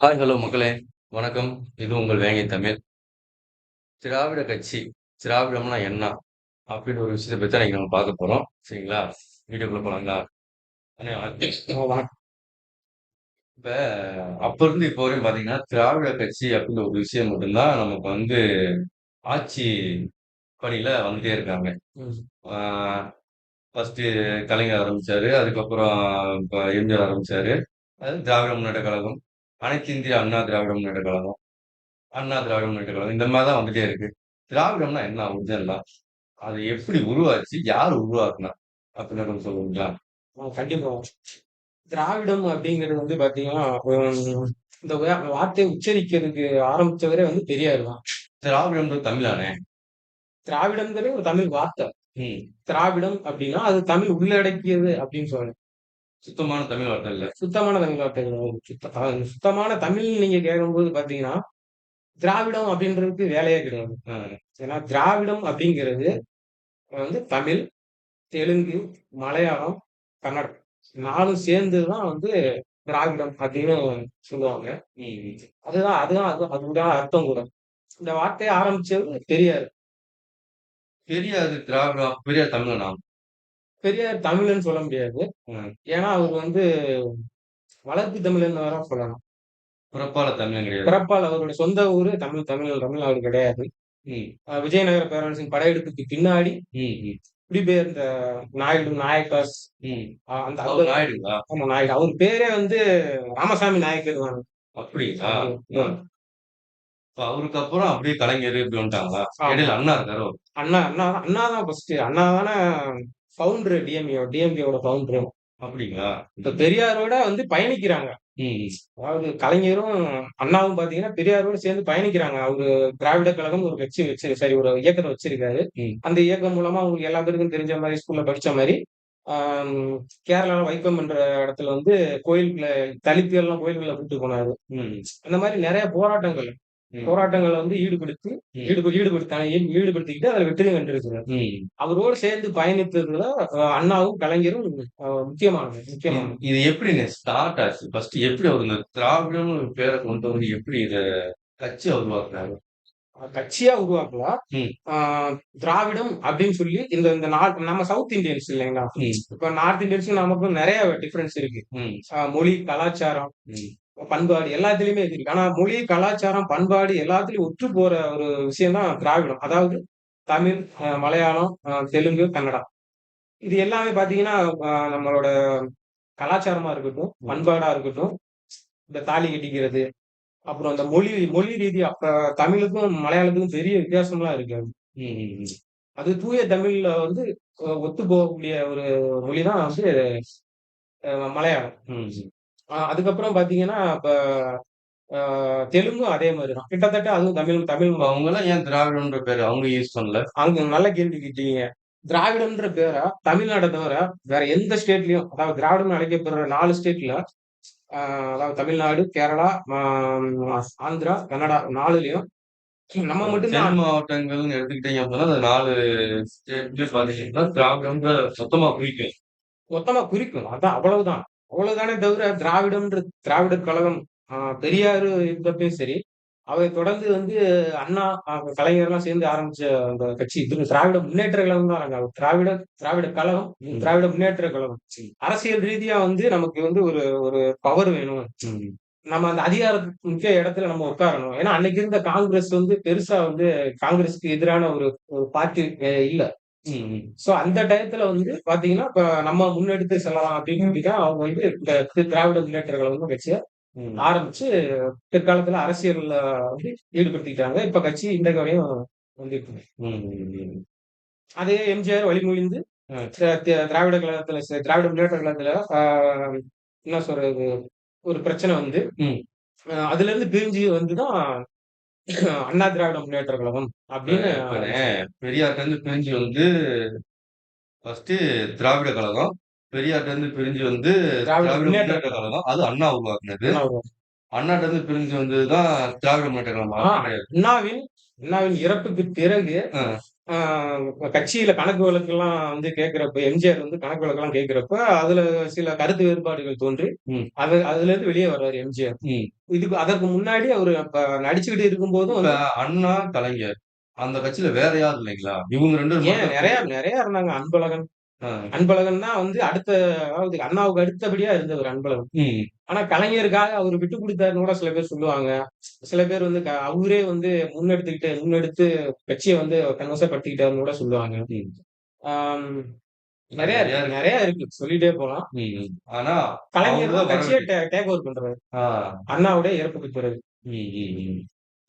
Hi, hello மக்களே! வணக்கம். இது உங்கள் வேங்கை தமிழ். திராவிட கட்சி, திராவிடம்னா என்ன? அப்படின்னு ஒரு விஷயத்த பத்தி தான் இன்னைக்கு நம்ம பார்க்க போறோம். சரிங்களா? வீடியோக்குள்ள வணக்கம். வணக்கம். இப்ப அப்ப இருந்து இப்போ வரையும் பார்த்தீங்கன்னா, திராவிட கட்சி அப்படின்ற ஒரு விஷயம் மட்டும் தான் நமக்கு வந்து ஆட்சி பணியில வந்துட்டே இருக்காங்க. ஃபர்ஸ்ட்டு கலைஞர் ஆரம்பிச்சாரு. அதுக்கப்புறம் இப்ப எம்ஜிஆர் ஆரம்பிச்சாரு. அது திராவிட முன்னேற்ற கழகம். அனைத்து இந்திய அண்ணா திராவிட முன்னேற்ற கழகம். அண்ணா திராவிட முன்னேற்ற கழகம். இந்த மாரி தான் வந்துட்டே இருக்கு. திராவிடம்னா என்ன ஒரிஜினலா? அது எப்படி உருவாச்சு? யார் உருவாக்குனா? அப்படின்னு கொஞ்சம் சொல்லுவீங்களா? கண்டிப்பா. திராவிடம் அப்படிங்கிறது வந்து பார்த்தீங்கன்னா, ம் இந்த வார்த்தைய உச்சரிக்கிறதுக்கு ஆரம்பிச்சவரே வந்து பெரியார் தான். திராவிடம்ன்றது தமிழாண்ணே? திராவிடம்ங்கிறது ஒரு தமிழ் வார்த்தை. திராவிடம் அப்படின்னா, அது தமிழ் உள்ளடக்கியது அப்படின்னு சொல்லணும். சுத்தமான தமிழ் வார்த்தை இல்ல. சுத்தமான தமிழ் வார்த்தை சுத்தமான தமிழ் நீங்க கேட்கும்போது பார்த்தீங்கன்னா, திராவிடம் அப்படின்றதுக்கு வேலையே கிடையாது. ஏன்னா திராவிடம் அப்படிங்கிறது வந்து தமிழ், தெலுங்கு, மலையாளம், கன்னடம் 4ம் சேர்ந்து தான் வந்து திராவிடம் அப்படின்னு சொல்லுவாங்க. அதுதான் அதுதான் அது அதுதான் அர்த்தம் கூட. இந்த வார்த்தைய ஆரம்பிச்சது பெரியார். பெரியார் திராவிடம் பெரியார் தமிழனா? பெரியார் தமிழன்னு சொல்ல முடியாது. ஏன்னா அவர் வந்து வளர்ப்பு தமிழன்னு வேற சொல்லலாம். பிறப்பால தமிழன் கிடையாது. பிறப்பால் அவருடைய சொந்த ஊரு தமிழ் தமிழ் தமிழ் அவர் கிடையாது. விஜயநகர பேரரசின் படையெடுப்புக்கு பின்னாடி. குடிபெயர்ந்த நாயுடு. அ அந்த நாயுடுங்களா? ஆமா நாயுடு. அவர் பேரே வந்து ராமசாமி நாயக்கர் தான். அப்படிங்களா? அவருக்கு அப்புறம் அப்படியே கலைஞர் இப்படி வந்துட்டாங்களா? இடையில அண்ணா இருக்காரோ? அண்ணா அண்ணா அண்ணா தான் ஃபர்ஸ்ட்டு. அண்ணா தானே ஃபவுண்டர் டிஎம்ஏ டிஎம்கேவோட ஃபவுண்டரு. அப்படிங்களா? இப்ப பெரியாரோட வந்து பயணிக்கிறாங்க. அதாவது கலைஞரும், அண்ணாவும் பார்த்தீங்கன்னா, பெரியாரோட சேர்ந்து பயணிக்கிறாங்க. அவரு திராவிட கழகம்னு ஒரு கட்சி வச்சு சரி ஒரு இயக்கத்த வச்சிருக்காரு. அந்த இயக்கம் மூலமா உங்களுக்கு எல்லா பேருக்கும் தெரிஞ்ச மாரி ஸ்கூல்ல படிச்ச ஆம் கேரளால வைக்கம் என்ற இடத்துல வந்து கோயிலுக்குள்ள தலித்துகள்லாம் கோயில்கள்ல கூட்டிட்டு போனாரு. அந்த மாரி நெறைய போராட்டங்கள் ம். போராட்டங்கள்ல வந்து ஈடுபடுத்தி ம். ஈடுப ஈடுபடுத்தாங்க ஈடுபடுத்திக்கிட்டு அதுல வெற்றியும் கண்டிருக்கிறார். அவரோடு சேர்ந்து பயணித்ததுல அண்ணாவும், கலைஞரும் முக்கியமானது முக்கியமானது. இது எப்படிங்க ஸ்டார்ட் ஆச்சு? ஃபர்ஸ்ட் எப்படி அவர் இந்த திராவிடம்னு ஒரு பேர கொண்டு வந்து எப்படி இத கட்சியா உருவாக்குனாரு? அ கட்சியா உருவாக்கலாம். திராவிடம் அப்படின்னு சொல்லி இந்த இந்த நம்ம சவுத் இண்டியன்ஸ் இல்லைங்களா? இப்ப நார்த் இண்டியன்ஸ்க்கும் நமக்கும் நெறைய டிஃபரன்ஸ் இருக்கு. மொழி, கலாச்சாரம். பண்பாடு எல்லாத்துலயுமே இது இருக்கு. ஆனா மொழி, கலாச்சாரம், பண்பாடு எல்லாத்துலயும் ஒற்று போற ஒரு விஷயம் தான் திராவிடம். அதாவது தமிழ், மலையாளம், தெலுங்கு, கன்னடம். இது எல்லாமே பார்த்தீங்கன்னா, அ நம்மளோட கலாச்சாரமா இருக்கட்டும். பண்பாடா இருக்கட்டும், இந்த தாலி கட்டிக்கிறது, அப்புறம் அந்த மொழி மொழி ரீதியா அப்ப தமிழுக்கும், மலையாளத்துக்கும் பெரிய வித்தியாசம்லாம் இருக்கு. அது தூய தமிழ்ல வந்து ஒத்து போகக்கூடிய ஒரு மொழி தான் வந்து மலையாளம். அதுக்கப்புறம் பார்த்தீங்கன்னா, இப்ப தெலுங்கும் அதே மாரி தான். கிட்டத்தட்ட அதுவும் தமிழ் தமிழ் இப்ப அவங்கலாம் ஏன் திராவிடம்ன்ற பேரு அவங்க யூஸ் பண்ணல? அங்க நல்ல கேள்வி கேட்டீங்க. திராவிடம்ன்ற பேர தமிழ்நாட தவிர வேற எந்த ஸ்டேட்லயும் அதாவது திராவிடம்னு அழைக்கப்படுற 4 ஸ்டேட்ல அதாவது தமிழ்நாடு, கேரளா, ஆந்திரா, கர்நாடகா 4லயும் நம்ம மட்டும் தென் மாவட்டங்கள்னு எடுத்துக்கிட்டீங்க அப்படின்னா, அந்த 4 ஸ்டேட்லயும் பார்த்தீங்கன்னா, திராவிடம்ன்ற மொத்தமா குறிக்கும். மொத்தமா குறிக்கும். அதான் அவ்வளவுதான். அவ்வளவுதானே தவிர திராவிடம்ன்ற திராவிடர் கழகம் பெரியாரு இருந்தப்பயும் சரி, அதை தொடர்ந்து வந்து அண்ணா, கலைஞர்லாம் சேர்ந்து ஆரம்பிச்ச அந்த கட்சி இது திராவிட முன்னேற்ற கழகம் தான் திராவிட திராவிட கழகம். திராவிட முன்னேற்ற கழகம். அரசியல் ரீதியா வந்து நமக்கு வந்து ஒரு ஒரு பவர் வேணும். நம்ம அந்த அதிகாரத்துக்கு முக்கிய இடத்துல நம்ம உட்காரணும். ஏன்னா அன்னைக்கு இருந்த காங்கிரஸ் வந்து பெருசா வந்து காங்கிரஸ்க்கு எதிரான ஒரு ஒரு பார்ட்டி இல்ல. சோ அந்த டயத்துல வந்து பாத்தீங்கன்னா, இப்ப நம்ம முன்னெடுத்து செல்லலாம் அப்படின்னு அவங்க வந்து இந்த திராவிட முன்னேற்ற கழகம் கட்சிய. ஆரம்பிச்சு, பிற்காலத்துல அரசியல்ல வந்து ஈடுபடுத்திக்கிட்டாங்க. இப்ப கட்சி இன்றைக்கு வரையும் வந்துட்டு. அதே எம்ஜிஆர் வழிமொழிந்து திராவிட கழகத்துல திராவிட முன்னேற்ற கழகத்துல என்ன சொல்றது? ஒரு பிரச்சனை வந்து, ம். அ அதுலருந்து பிரிஞ்சு வந்து தான் அண்ணா திராவிட முன்னேற்ற கழகம் அப்படின்னு இப்பனே பெரியார்ட்டருந்து பிரிஞ்சு வந்து ஃபர்ஸ்ட்டு திராவிட கழகம். பெரியார்ட்டருந்து பிரிஞ்சு வந்து திராவிட முன்னேற்ற கழகம். அது அண்ணா உருவாக்குனது. அண்ணா உருவாக்குனது. அண்ணாட்டருந்து பிரிஞ்சு வந்தது தான் திராவிட முன்னேற்ற கழகம். அண்ணாவின் அண்ணாவின் இறப்புக்கு பிறகு கட்சியில கணக்கு வழக்கெல்லாம் வந்து கேட்கிறப்ப எம்ஜிஆர் வந்து கணக்கு வழக்கெல்லாம் கேட்கிறப்ப அதுல சில கருத்து வேறுபாடுகள் தோன்றி. அது அதுல இருந்து வெளியே வர்றாரு எம்ஜிஆர். இதுக்கு அதற்கு முன்னாடி அவரு நடிச்சுக்கிட்டு இருக்கும்போதும் இப்ப வந்து அண்ணா கலைஞர் அந்த கட்சியில வேற யாரும் இல்லைங்களா இவங்க ரெண்டு ஏன் நிறைய நிறைய இருந்தாங்க அன்பழகன் ஆ. அன்பழகன் தான் வந்து அடுத்த அதாவது அண்ணாவுக்கு அடுத்தபடியா இருந்தவர் அன்பழகன். ஆனா கலைஞருக்காக அவர் விட்டு கொடுத்தாருன்னு கூட சில பேர் சொல்லுவாங்க சில பேர் வந்து அவரே வந்து முன்னெடுத்துக்கிட்டு முன்னெடுத்து கட்சியை வந்து கன்வசப்படுத்திக்கிட்டாருன்னு கூட சொல்லுவாங்க நிறைய நிறைய இருக்கு சொல்லிட்டே போலாம். ஆனா கலைஞர் கட்சியை டேக் ஓவர் பண்றாரு. அண்ணாவுடைய இறப்புக்கு பிறகு.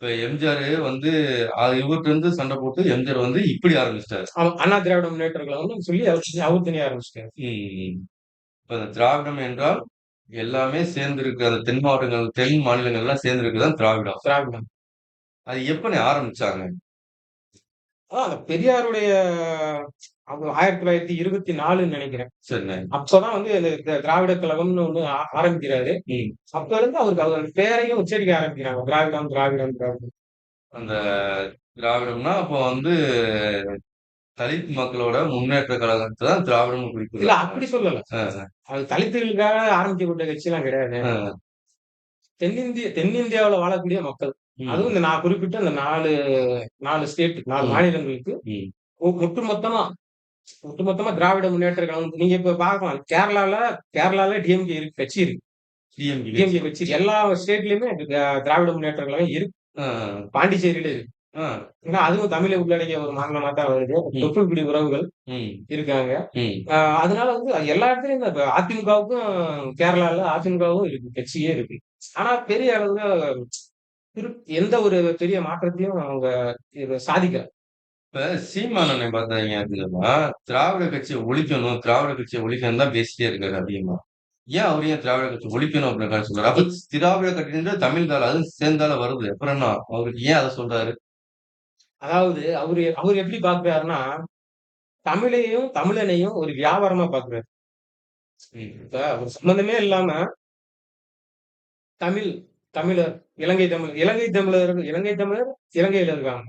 இப்ப எம்ஜிஆர் வந்து இவர்கிட்ட இருந்து சண்டை போட்டு எம்ஜிஆர் வந்து இப்படி ஆரம்பிச்சிட்டாரு. அண்ணா திராவிட முன்னேற்ற கழகம்னு சொல்லி அவர் தனியா ஆரம்பிச்சிட்டாரு. இப்ப இந்த திராவிடம் என்றால் எல்லாமே சேர்ந்து இருக்கு அந்த தென் மாவட்டங்கள் தென் மாநிலங்கள் எல்லாம் சேர்ந்து இருக்குதான் திராவிடம். திராவிடம். அது எப்படி ஆரம்பிச்சாங்க? பெரியாருடைய அவங்க ஆயிரத்தி தொள்ளாயிரத்தி இருபத்தி நாலுன்னு நினைக்கிறேன். அப்பதான் வந்து இந்த திராவிட கழகம்னு ஒண்ணு ஆரம்பிக்கிறாரு. அப்ப இருந்து அவருக்கு அவர் பேரையும் உச்சரிக்க ஆரம்பிக்கிறாங்க. திராவிடம் திராவிடம் திராவிடம். அந்த திராவிடம்னா அப்போ வந்து தலித் மக்களோட முன்னேற்ற கழகத்தை தான் திராவிடம் இல்ல குறிப்பிடுறாங்க. அப்படி சொல்லல. அது தலித்துகளுக்காக ஆரம்பிக்கப்பட்ட கட்சி எல்லாம் கிடையாது. தென்னிந்திய தென்னிந்தியாவுல வாழக்கூடிய மக்கள். அதுவும் இந்த நான் குறிப்பிட்ட இந்த நாலு நாலு ஸ்டேட் நாலு. மாநிலங்களுக்கு ஒட்டுமொத்தமா ஒட்டுமொத்தமா திராவிட முன்னேற்ற கழகம் நீங்க இப்ப பார்க்கலாம் கேரளால கேரளால டிஎம்கே இருக்கு கட்சி இருக்கு. கட்சி. டிஎம்கே கட்சி எல்லா ஸ்டேட்லயுமே திராவிட முன்னேற்ற கழகம் இருக்கு. பாண்டிச்சேரியில இருக்கு. ஏன்னா அதுவும் தமிழை உள்ளடங்கிய ஒரு மாநிலமா தான் வருது. ம். தொப்புள்குடி உறவுகள் இருக்காங்க. அதனால வந்து எல்லா இடத்துலயும் இந்த அதிமுகவுக்கும் கேரளால அதிமுகவும் இருக்கு கட்சியே இருக்கு. ஆனா பெரிய அளவுல எந்த ஒரு பெரிய மாற்றத்தையும் அவங்க சாதிக்கல. இப்ப சீமானனை பார்த்தாங்க அப்படின்னா திராவிட கட்சியை ஒழிக்கணும் திராவிட கட்சியை ஒழிக்கணும் தான் பேசிட்டே இருக்காரு அதிகமா. ஏன் அவர் ஏன் திராவிட கட்சி ஒழிக்கணும் அப்படின்னு சொல்றாரு. அப்ப திராவிட கட்சின்ற தமிழ் தாள் அது சேர்ந்தால வருது. அப்புறம் என்ன? அவருக்கு ஏன் அதை சொல்றாரு? அதாவது அவரு அவர் எப்படி பாக்குறாருன்னா தமிழையும் தமிழனையும் ஒரு வியாபாரமா பாக்குறாரு இப்ப ஒரு சம்பந்தமே இல்லாம தமிழ் தமிழர் இலங்கை தமிழ் இலங்கை தமிழர்கள் இலங்கை தமிழர் இலங்கையில இருக்காங்க.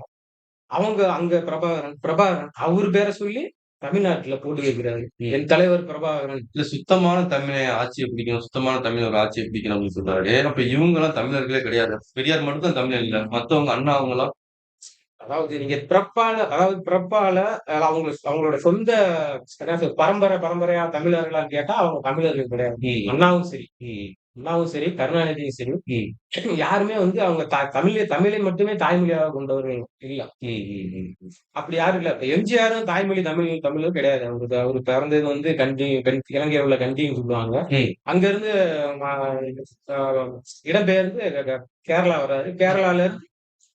அவங்க அங்க பிரபாகரன் பிரபாகரன் அவர் பேரை சொல்லி தமிழ்நாட்டுல போட்டு வைக்கிறாரு. என் தலைவர் பிரபாகரன். இல்ல சுத்தமான தமிழை ஆட்சியை பிடிக்கணும் சுத்தமான தமிழ் ஒரு ஆட்சியை பிடிக்கணும் அப்படின்னு சொல்றாரு. அப்ப இவங்க எல்லாம் தமிழர்களே கிடையாது. பெரியார் மட்டும் தான் தமிழ் இல்ல. மத்தவங்க அண்ணா அவங்க எல்லாம் அதாவது நீங்க பிறப்பால அதாவது பிறப்பால அவங்க அவங்களோட சொந்த பரம்பரை பரம்பரையா தமிழர்களான்னு கேட்டா அவங்க தமிழர்கள் கிடையாது. அண்ணாவும் சரி. ம், அண்ணாவும் சரி கருணாநிதியும் சரி யாருமே வந்து அவங்க தமிழை தமிழை மட்டுமே தாய்மொழியாக கொண்டவர்கள் இல்ல. அப்படி யாரும் இல்ல. எம்ஜிஆரும் தாய்மொழி தமிழ் தமிழும் கிடையாது. அவருக்கு அவரு பிறந்தது வந்து கண்டி கண் இலங்கையில் உள்ள கண்டின்னு சொல்லுவாங்க. அங்க இருந்து இடம்பெயர்ந்து கேரளா வர்றாரு கேரளால இருந்து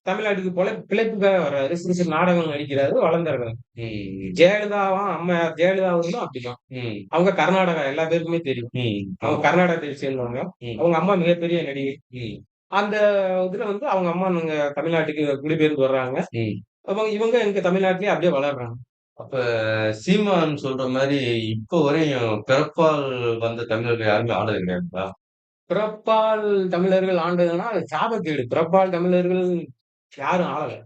தமிழ்நாட்டுக்கு போல பிழைப்புக்காக வர்றாரு. சிறு சிறு நாடகம் நடிக்கிறாரு வளர்ந்துறாரு ம், ஜெயலலிதாவும் அம்மா ஜெயலலிதா அவர்களும் அப்படிதான். அவங்க கர்நாடகா எல்லா பேருக்குமே தெரியும். அவங்க கர்நாடகத்தை சேர்ந்தவங்க. அவங்க அம்மா மிகப்பெரிய நடிகை. அந்த இதுல வந்து அவங்க அம்மா இங்க தமிழ்நாட்டுக்கு குடிபெயர்ந்து வர்றாங்க. அவங்க இவங்க இங்க தமிழ்நாட்டிலேயே அப்படியே வளர்றாங்க. அப்ப சீமான் சொல்ற மாதிரி இப்ப வரையும் பிறப்பால் வந்த தமிழர்கள் யாருமே ஆனது கிடையாதுங்களா? பிறப்பால் தமிழர்கள் ஆண்டதுன்னா சாபக்கேடு. பிறப்பால் தமிழர்கள் யாரும் ஆளல.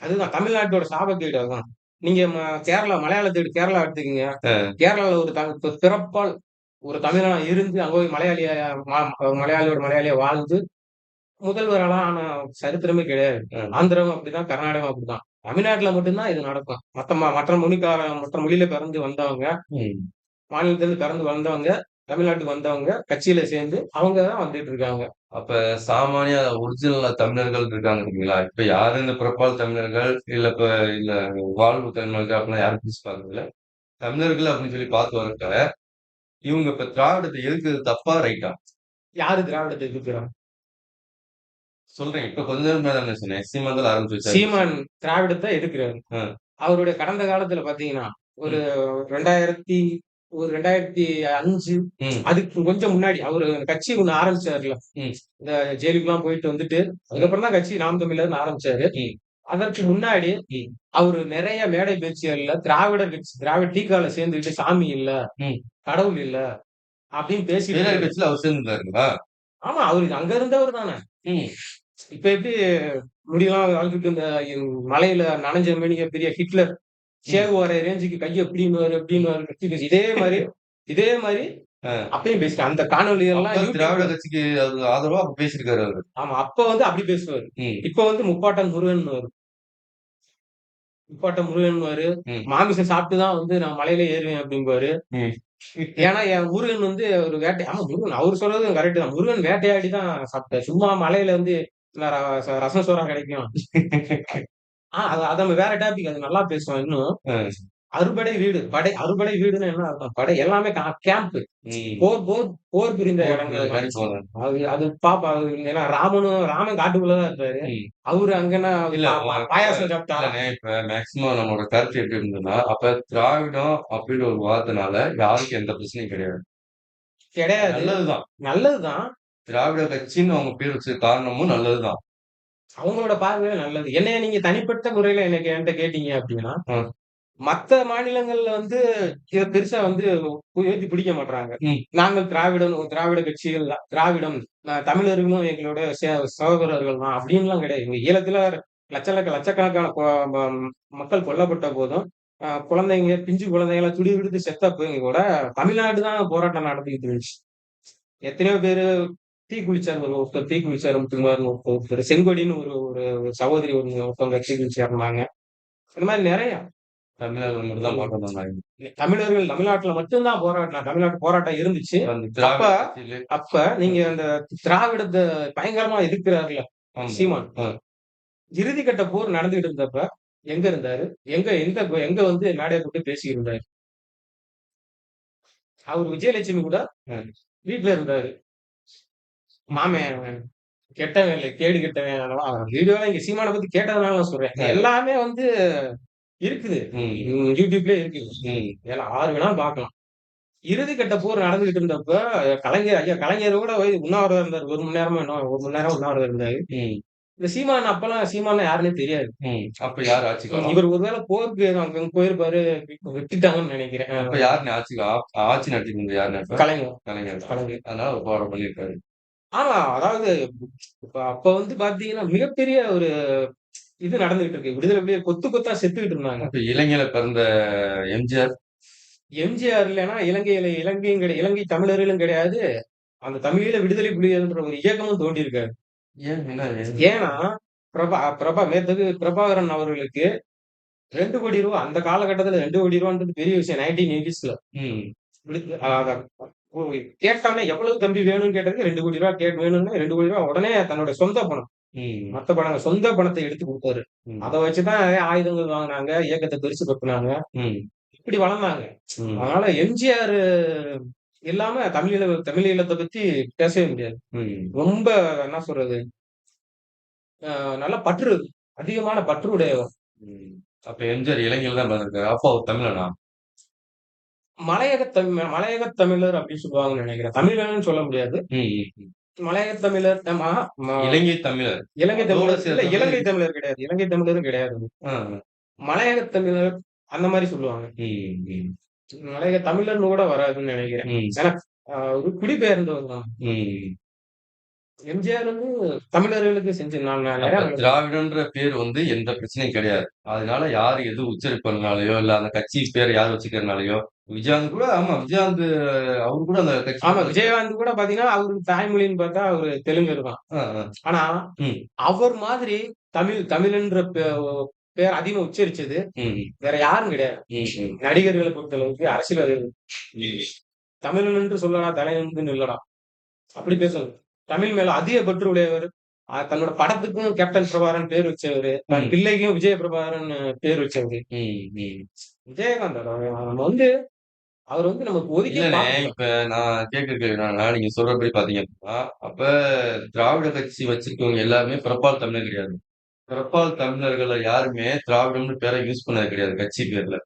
அதுதான் தமிழ்நாட்டோட சாபக்கேடு அதுதான். நீங்க கேரளா மலையாளத்தை கேரளா எடுத்துக்கீங்க. கேரளால ஒரு பி- பிறப்பால் ஒரு தமிழனா இருந்து அங்க போய் மலையாளிய மலையாளியோட மலையாளிய வாழ்ந்து முதல்வரெல்லாம் ஆன சரித்திரமே கிடையாது. ம். ஆந்திரம் அப்படிதான் கர்நாடகம் அப்படிதான். தமிழ்நாட்டுல மட்டும்தான் இது நடக்கும். மத்த மற்ற மொழிக்கார மற்ற மொழியில பிறந்து வந்தவங்க மாநிலத்திலிருந்து பிறந்து வந்தவங்க தமிழ்நாட்டுக்கு வந்தவங்க கட்சியில சேர்ந்து அவங்க தான் வந்துட்டு இருக்காங்க. அப்ப சாமானிய ஒரிஜினல் தமிழர்கள் இருக்காங்க இல்லைங்களா? இப்ப யாரு இந்த பிறப்பால் தமிழர்கள் இல்ல இப்ப இல்ல வாழ்வு தமிழர்கள் அப்படிலாம் யாரும் பிரிச்சு பாக்குறதுல தமிழர்கள் அப்படின்னு சொல்லி பார்த்து வரக்க இவங்க இப்ப திராவிடத்தை எதுக்குறது தப்பா ரைட்டா? யாரு திராவிடத்தை எதிர்க்கிறாங்க? சொல்றேன். இப்ப கொஞ்ச நேரம் சொன்னேன்? சீமாந்தல் ஆரம்பிச்சு. சீமான் திராவிடத்தை எதிர்க்கிறாரு. அவருடைய கடந்த காலத்துல பாத்தீங்கன்னா ஒரு ரெண்டாயிரத்தி ஒரு ரெண்டாயிரத்தி அஞ்சு அதுக்கு கொஞ்சம் முன்னாடி அவரு கட்சி ஒண்ணு ஆரம்பிச்சாருல. இந்த ஜெயிலுக்கு எல்லாம் போயிட்டு வந்துட்டு அதுக்கப்புறம் தான் கட்சி நாம் தமிழர்னு ஆரம்பிச்சாரு. அதற்கு முன்னாடி. அவரு நிறைய மேடை பேச்சுகள்ல திராவிடர் கட்சி திராவிட டீக்கால சேர்ந்துக்கிட்டு சாமி இல்ல. கடவுள் இல்ல அப்படின்னு கட்சியில அவர் சேர்ந்துருந்தாருங்களா ஆமா அவரு அங்க இருந்தவர் தானே இப்ப எப்படி முடியெல்லாம் வளர்த்துட்டு இந்த மலையில நனைஞ்ச மேனிய பெரிய ஹிட்லர். சேவு வர ரேஞ்சுக்கு கைய கத்தி பேசி இதே மாதிரி இதே மாதிரி. அப்பயும் பேசிட்டு அந்த காணொலி எல்லாம் திராவிட கட்சிக்கு ஆதரவா அப்ப பேசியிருக்காரு அவரு ஆமா அப்ப வந்து அப்படி பேசுவாரு. இப்ப வந்து முப்பாட்டன் முருகன் முப்பாட்டன் முருகன் ம். மாமிசம் சாப்பிட்டுதான் வந்து நான் மலையில ஏறுவேன் அப்படிம்பாரு ம். ஏன்னா என் முருகன் வந்து ஒரு வேட்டை ஆமா முருகன் அவர் சொல்றது கரெக்ட் தான் முருகன் வேட்டையாடி தான் சாப்பிட்டார் சும்மா மலையில வந்து ரசம் சோறா கிடைக்கும் ஆஹ் அது அது நம்ம வேற டாபிக் அது நல்லா பேசுவோம் இன்னும். அறுபடை வீடு படை அறுபடை வீடுன்னு என்ன அர்த்தம்? படை எல்லாமே கேம்ப். போர் போர் போர் புரிந்த போர் இடங்கள். அது அது பாப்பா ஏன்னா ராமனும் ராமன் காட்டுக்குள்ளதான் இருப்பாரு. அவரு அங்கன்னா இல்ல, பாயாசம் சாப்பிட்டாரா இப்ப மேக்சிமம் நம்மளோட கருத்து எப்படி இருந்ததுன்னா அப்ப திராவிடம் அப்படின்னு ஒரு வார்த்தைனால யாருக்கும் எந்த பிரச்சனையும் கிடையாது. கிடையாது. நல்லதுதான். நல்லதுதான். திராவிட கட்சின்னு அவங்க பேர் வச்ச காரணமும் நல்லதுதான். அவங்களோட பார்வையில நல்லது என்னைய நீங்க தனிப்பட்ட முறையில எனக்கு என்கிட்ட கேட்டீங்க அப்படின்னா. மத்த மாநிலங்கள்ல வந்து இத பெருசா வந்து உயர்த்தி பிடிக்க மாட்டாங்க. நாங்கள் திராவிடம் திராவிட கட்சிகள். திராவிடம் தமிழர்களும் எங்களோட சே- சகோதரர்கள் தான் அப்படின்லாம் கிடையாது இங்க ஈழத்துல லட்சலக்க லட்சக்கணக்கான மக்கள் கொல்லப்பட்ட போதும் குழந்தைங்க பிஞ்சு குழந்தைங்கள துடி விடுத்து செத்தப்பங்க கூட தமிழ்நாடு தான் போராட்டம் நடத்திக்கிட்டு இருந்துச்சு எத்தனையோ பேரு தீ குளிச்சார் ஒரு ஒருத்தர் தீ குளிச்சார் முத்துமார் ஒருத்தர் செங்கொடின்னு ஒரு ஒரு சகோதரி ஒரு ஒருத்தவங்க தீ குளிச்சு இறந்தாங்க இந்த மாதிரி நிறைய. தமிழர்கள் தமிழ்நாட்டுல மட்டும்தான் போராட்டம் தமிழ்நாட்டு போராட்டம் இருந்துச்சு. அப்ப- அப்ப நீங்க அந்த திராவிடத்தை பயங்கரமா எதிர்க்கிறாருல. சீமான். ஆ. இறுதிக்கட்ட போர் நடந்துகிட்டு இருந்தப்ப எங்க இருந்தாரு? எங்க எங்க எங்க வந்து மேடையை போட்டு பேசி இருந்தாரு? அவர் விஜயலட்சுமி கூட. வீட்டுல இருந்தாரு. மாமன் கெட்டவன் இல்லை கேடு கெட்டவன் வீடியோல இங்க சீமானை பத்தி கேட்டதுனால நான் சொல்றேன். எல்லாமே வந்து இருக்குது ம். உம் யூடியூப்ல இருக்குது ம். ஏன்னா ஆறு வேணா பார்க்கலாம் இறுதி கட்ட போர் நடந்துகிட்டு இருந்தப்ப கலைஞர் ஐயா கலைஞர் கூட உண்ணாவிரதம் இருந்தார் ஒரு மணி நேரமா என்ன ஒரு மணி நேரம் உண்ணாவிரதம் இருந்தாரு. இந்த சீமான் அப்பெல்லாம் சீமான் யாருன்னே தெரியாது. அப்ப யார் வரும்? இவர் ஒருவேளை போருக்கு அங்க போயிருப்பாரு விட்டுட்டாங்கன்னு நினைக்கிறேன் அப்ப யாருன்னு ஆட்சி ஆட்சி நடத்திட்டு இருந்தது யாருன்னு? கலைஞர் கலைஞர். கலைஞர் அதனால போராட்டம் பண்ணியிருக்காரு ஆமா அதாவது இப்ப அப்ப வந்து பாத்தீங்கன்னா மிகப்பெரிய ஒரு இது நடந்துகிட்டு இருக்கு. விடுதலை புலிகள் கொத்து கொத்தா செத்துக்கிட்டு இருந்தாங்க. அப்ப இலங்கையில பிறந்த எம்ஜிஆர்? எம்ஜிஆர் இல்லைன்னா இலங்கையில இலங்கையும் கிடையாது இலங்கை தமிழர்களும் கிடையாது. அந்த தமிழீழ விடுதலை புலிகள்ன்ற ஒரு இயக்கமும் தோண்டி இருக்காரு? ஏன்னா பிரபா பிரபா மேத்தகு பிரபாகரன் அவர்களுக்கு ரெண்டு கோடி ரூபா அந்த காலகட்டத்துல ரெண்டு கோடி ரூபான்றது பெரிய விஷயம் நைன்டீன் எயிட்டிஸ்ல ம். கேட்டானே எவ்வளவு தம்பி வேணும்னு கேட்டதுக்கு ரெண்டு கோடி ரூபா கேட் வேணும்னு ரெண்டு கோடி ரூபா உடனே தன்னோட சொந்த பணம். மத்த பணங்க சொந்த பணத்தை எடுத்து கொடுத்தாரு. அதை வச்சுதான் ஆயுதங்கள் வாங்கினாங்க இயக்கத்தை பெருசு பத்துனாங்க. இப்படி வளர்ந்தாங்க. அதனால எம்ஜிஆர் இல்லாம தமிழீழ தமிழீழத்தை பத்தி பேசவே முடியாது. ரொம்ப என்ன சொல்றது நல்ல பற்று அதிகமான பற்று உடையவர். அப்ப எம்ஜிஆர் இலங்கையில தான் பிறந்திருக்காரு அப்ப அவர் தமிழனா மலையக தமிழ் மலையக தமிழர் அப்படின்னு சொல்லுவாங்கன்னு நினைக்கிறேன். தமிழர்னு சொல்ல முடியாது. மலையக தமிழர் இலங்கை தமிழர். இலங்கை தமிழர். இல்ல இலங்கை தமிழர் கிடையாது. இலங்கை தமிழரும் கிடையாது. மலையக தமிழர் அந்த மாதிரி சொல்லுவாங்க. மலையக தமிழர்னு கூட வராதுன்னு நினைக்கிறேன். ஏன்னா ஒரு குடிபெயர்ந்தவர் தான். எம்ஜிஆர் வந்து தமிழர்களுக்கு செஞ்ச நான் நான் நிறைய அப்ப திராவிடன்ற பேர் வந்து எந்த பிரச்சனையும் கிடையாது. அதனால யாரு எது உச்சரிப்பதுனாலயோ இல்ல அந்த கட்சி பேர் யார் வச்சுக்கிறதுனாலயோ விஜயகாந்த் கூட ஆமா விஜயகாந்த் அவரு கூட அந்த கட்சி ஆமா விஜயகாந்த் கூட பாத்தீங்கன்னா அவருக்கு தாய்மொழின்னு பார்த்தா அவரு ஆ, ஆ. ஆனா. அவர் மாதிரி தமிழ் தமிழ்ன்ற பேர் அதிகமா உச்சரிச்சது. வேற யாரும் கிடையாது. நடிகர்களை பொறுத்தளவுக்கு அரசியல் ம். தமிழன் என்று சொல்லடா தலைவன் இல்லடா அப்படி பேசணும் தமிழ் மேல அதிக பற்று உடையவர் தன்னோட படத்துக்கும் கேப்டன் பிரபாகரன் பேர் வச்சவரு தன். பிள்ளைக்கும் விஜய பிரபாகரன் பேர் வச்சவரு. விஜயகாந்த் அவர் நம்ம வந்து அவர் வந்து நமக்கு ஒதுக்கி இல்லண்ணே இப்ப நான் கேட்க கேள்வி என்னன்னா, நீங்க சொல்றபடி பாத்தீங்க அப்படின்னா அப்ப திராவிட கட்சி வச்சிருக்கவங்க எல்லாருமே பிறப்பால் தமிழர் கிடையாது. பிறப்பால் தமிழர்களை யாருமே திராவிடம்னு பேரை யூஸ் பண்ணது கிடையாது கட்சி பேர்ல.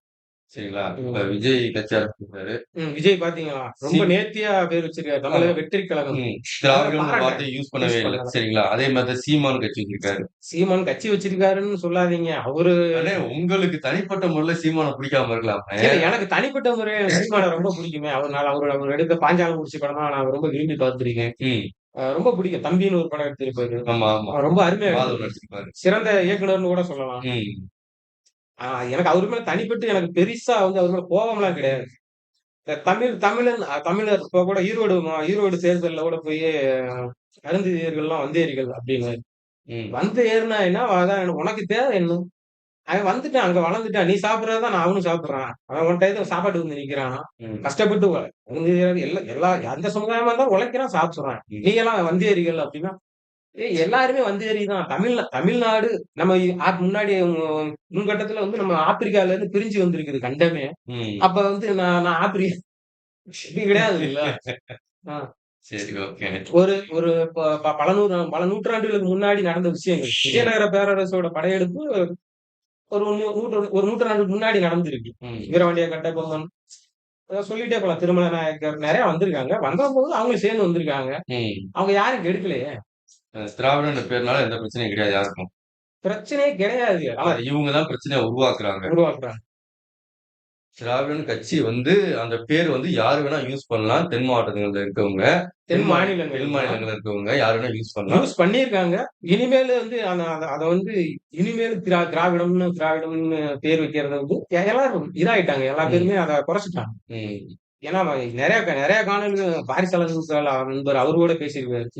சரிங்களா? இப்ப விஜய் கட்சி ஆரம்பிச்சிருக்காரு ம், விஜய் பாத்தீங்களா? ரொம்ப நேர்த்தியா பேர் வச்சிருக்காரு. தமிழக வெற்றி கழகம். திராவிடம். வார்த்தையை யூஸ் பண்ணவே இல்லை. சரிங்களா? அதே மாதிரி சீமான் கட்சி வச்சிருக்காரு. சீமான் கட்சி வச்சிருக்காருன்னு சொல்லாதீங்க. அவரு உங்களுக்கு தனிப்பட்ட முறையில சீமானை பிடிக்காம இருக்கலாம். எனக்கு தனிப்பட்ட முறையில சீமானை ரொம்ப பிடிக்குமே. அவர்னால அவர் அவர் எடுத்த பாஞ்சாலம் முடிச்ச படம் தான் நான் ரொம்ப விரும்பி பார்த்திருக்கேன். ரொம்ப பிடிக்கும். தம்பின்னு ஒரு படம் எடுத்திருப்பாரு. ரொம்ப அருமையா. சிறந்த இயக்குனர்ன்னு கூட சொல்லலாம். ம். ஆ எனக்கு அவரு மேல தனிப்பட்டு எனக்கு பெரிசா வந்து அவரு மேல கோவம்லாம் கிடையாது. தமிழ் தமிழன் தமிழர் இப்ப கூட ஈரோடு ஈரோடு தேர்தல்ல கூட போயி அருந்ததியர்கள்லாம் வந்தேறிகள் அப்படின்னு. வந்து ஏறுனா என்ன? அதான் உனக்கு தேவை என்ன? அவன் வந்துட்டான். அங்க வளர்ந்துட்டான். நீ சாப்பிடுறது தான் நான் அவனும் சாப்பிடுறான். அவன் உன் டயத்துல சாப்பாட்டுக்கு வந்து நிக்கிறானா? கஷ்டப்பட்டு வந்து எல்லா எல்லா எந்த சமுதாயமா இருந்தாலும் உழைக்கிறான், சாப்பிடுறான். நீ எல்லாம் வந்தேறிகள் அப்படின்னா, ஏய் எல்லாருமே வந்தேறி தான். தமிழ்நா தமிழ்நாடு நம்ம முன்னாடி முன்கட்டத்துல வந்து நம்ம ஆப்பிரிக்கால இருந்து பிரிஞ்சு வந்திருக்குது கண்டமே. ம். அப்ப வந்து நான் நான் ஆப்பிரி கிடையாதுல்ல. ஆ. சரி, ஓகே. ஒரு ஒரு ப ப பல நூறு பல நூற்றாண்டுகளுக்கு முன்னாடி நடந்த விஷயங்கள். விஜயநகர பேரரசோட படையெடுப்பு ஒரு நூ நூற்று ஒரு நூற்றாண்டுக்கு முன்னாடி நடந்திருக்கு. ம். வீரபாண்டிய கட்டபொம்மன் அ சொல்லிட்டே போலாம். திருமல நாயக்கர் நெறைய வந்திருக்காங்க. வந்தபோது அவங்களும் சேர்ந்து வந்திருக்காங்க. ம். அவங்க யாரும் கெடுக்கலையே. திராவிடன்ற பேருனால எந்த பிரச்சனையும் கிடையாது யாருக்கும். பிரச்சனையே கிடையாது. ஆனா இவங்க தான் பிரச்சனைய உருவாக்குறாங்க. உருவாக்குறாங்க. திராவிடன் கட்சி வந்து அந்த பேர் வந்து யாரு வேணா யூஸ் பண்ணலாம். தென் மாவட்டங்கள்ல இருக்கவங்க. தென் தென் மா மாநிலங்கள்ல தென் மாநிலங்கள்ல இருக்கவங்க யாரு வேணா யூஸ் பண்ணலாம். யூஸ் பண்ணியிருக்காங்க. இனிமேலு வந்து அத வந்து இனிமேல் திரா திராவிடம்னு திராவிடம்னு பேர் வைக்கிறத வந்து எல்லாரும் இதாயிட்டாங்க. எல்லா. பேருமே அத குறைச்சுட்டாங்க. ஏன்னா நெறைய நெறைய காணொளிகள் பாரிசாலன் நண்பர் அவரு கூட பேசியிருக்காரு.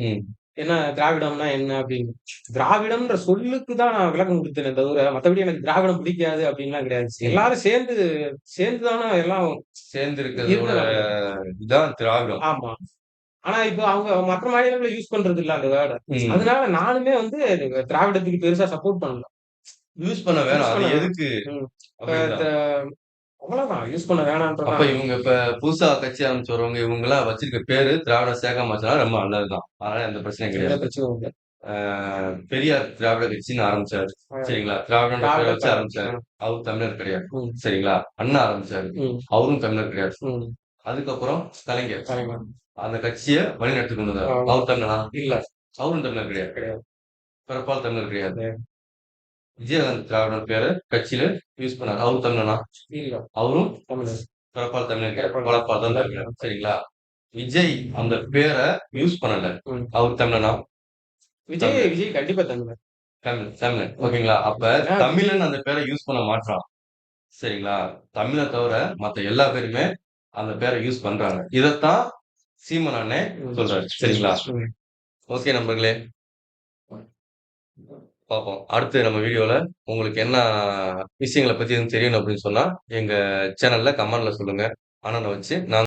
என்ன திராவிடம்னா என்ன அப்படின்னு. திராவிடம்ன்ற சொல்லுக்கு தான் நான் விளக்கம் குடுத்தேனே தவிர, மத்தபடி எனக்கு திராவிடம் பிடிக்காது அப்படின்லாம் கிடையாது. எல்லாரும் சேர்ந்து சேர்ந்து தான எல்லாம் சேர்ந்து. இதான் திராவிடம். ஆமா. ஆனா இப்ப அவங்க மற்ற மாநிலங்கள்ல யூஸ் பண்றது இல்ல அந்த வேர்ட. அதனால நானுமே வந்து திராவிடத்துக்கு பெருசா சப்போர்ட் பண்ணல. யூஸ் பண்ண வேணாம். எதுக்கு? அவ்வளவுதான். யூஸ் பண்ண அப்ப வேணான்றதான். இவங்க இப்ப புதுசா கட்சி ஆரம்பிச்சு வரவங்க இவங்கலாம் வச்சிருக்க பேரு திராவிட சேர்க்காம வச்சா ரொம்ப நல்லதுதான். அதனால எந்த பிரச்சனையும் கிடையாது. ஆ பெரியார் திராவிட கட்சின்னு ஆரம்பிச்சாரு. சரிங்களா? திராவிட வச்சு. ஆரம்பிச்சாரு. அவரு தமிழர் கிடையாது. சரிங்களா? அண்ணா ஆரம்பிச்சாரு. அவரும் தமிழர் கிடையாது. அதுக்கப்புறம் கலைஞர். அந்த கட்சிய வழிநடத்தி கொண்டு. அவர் தமிழனா? இல்ல. அவரும் தமிழர் கிடையாது. கிடையாது. பிறப்பால் தமிழர் கிடையாது. விஜயகாந்த் திராவிடர் பேர கட்சியில யூஸ் பண்ணாரு. அவரு தமிழனா? அவரும் தமிழர். பிறப்பால் தமிழர் வளர்ப்பால் தான் தமிழர். சரிங்களா? விஜய் அந்த பேர யூஸ் பண்ணல. அவர் தமிழனா? விஜய். விஜய் கண்டிப்பா தமிழர். தமிழ் தமிழன். ம். ஓகேங்களா? அப்ப தமிழன் அந்த பேர யூஸ் பண்ண மாட்றான். சரிங்களா? தமிழ தவிர மத்த எல்லா பேருமே அந்த பேர யூஸ் பண்றாங்க. இதத்தான் சீமான் அண்ணே ம். சொல்றாரு. சரிங்களா? ஓகே நண்பர்களே. பார்ப்போம். அடுத்து நம்ம வீடியோவில் உங்களுக்கு என்ன விஷயங்கள பற்றி எதுவும் தெரியணும் அப்படின்னு சொன்னால் எங்கள் சேனலில் கமெண்டில் சொல்லுங்க. அண்ணன வச்சு நான்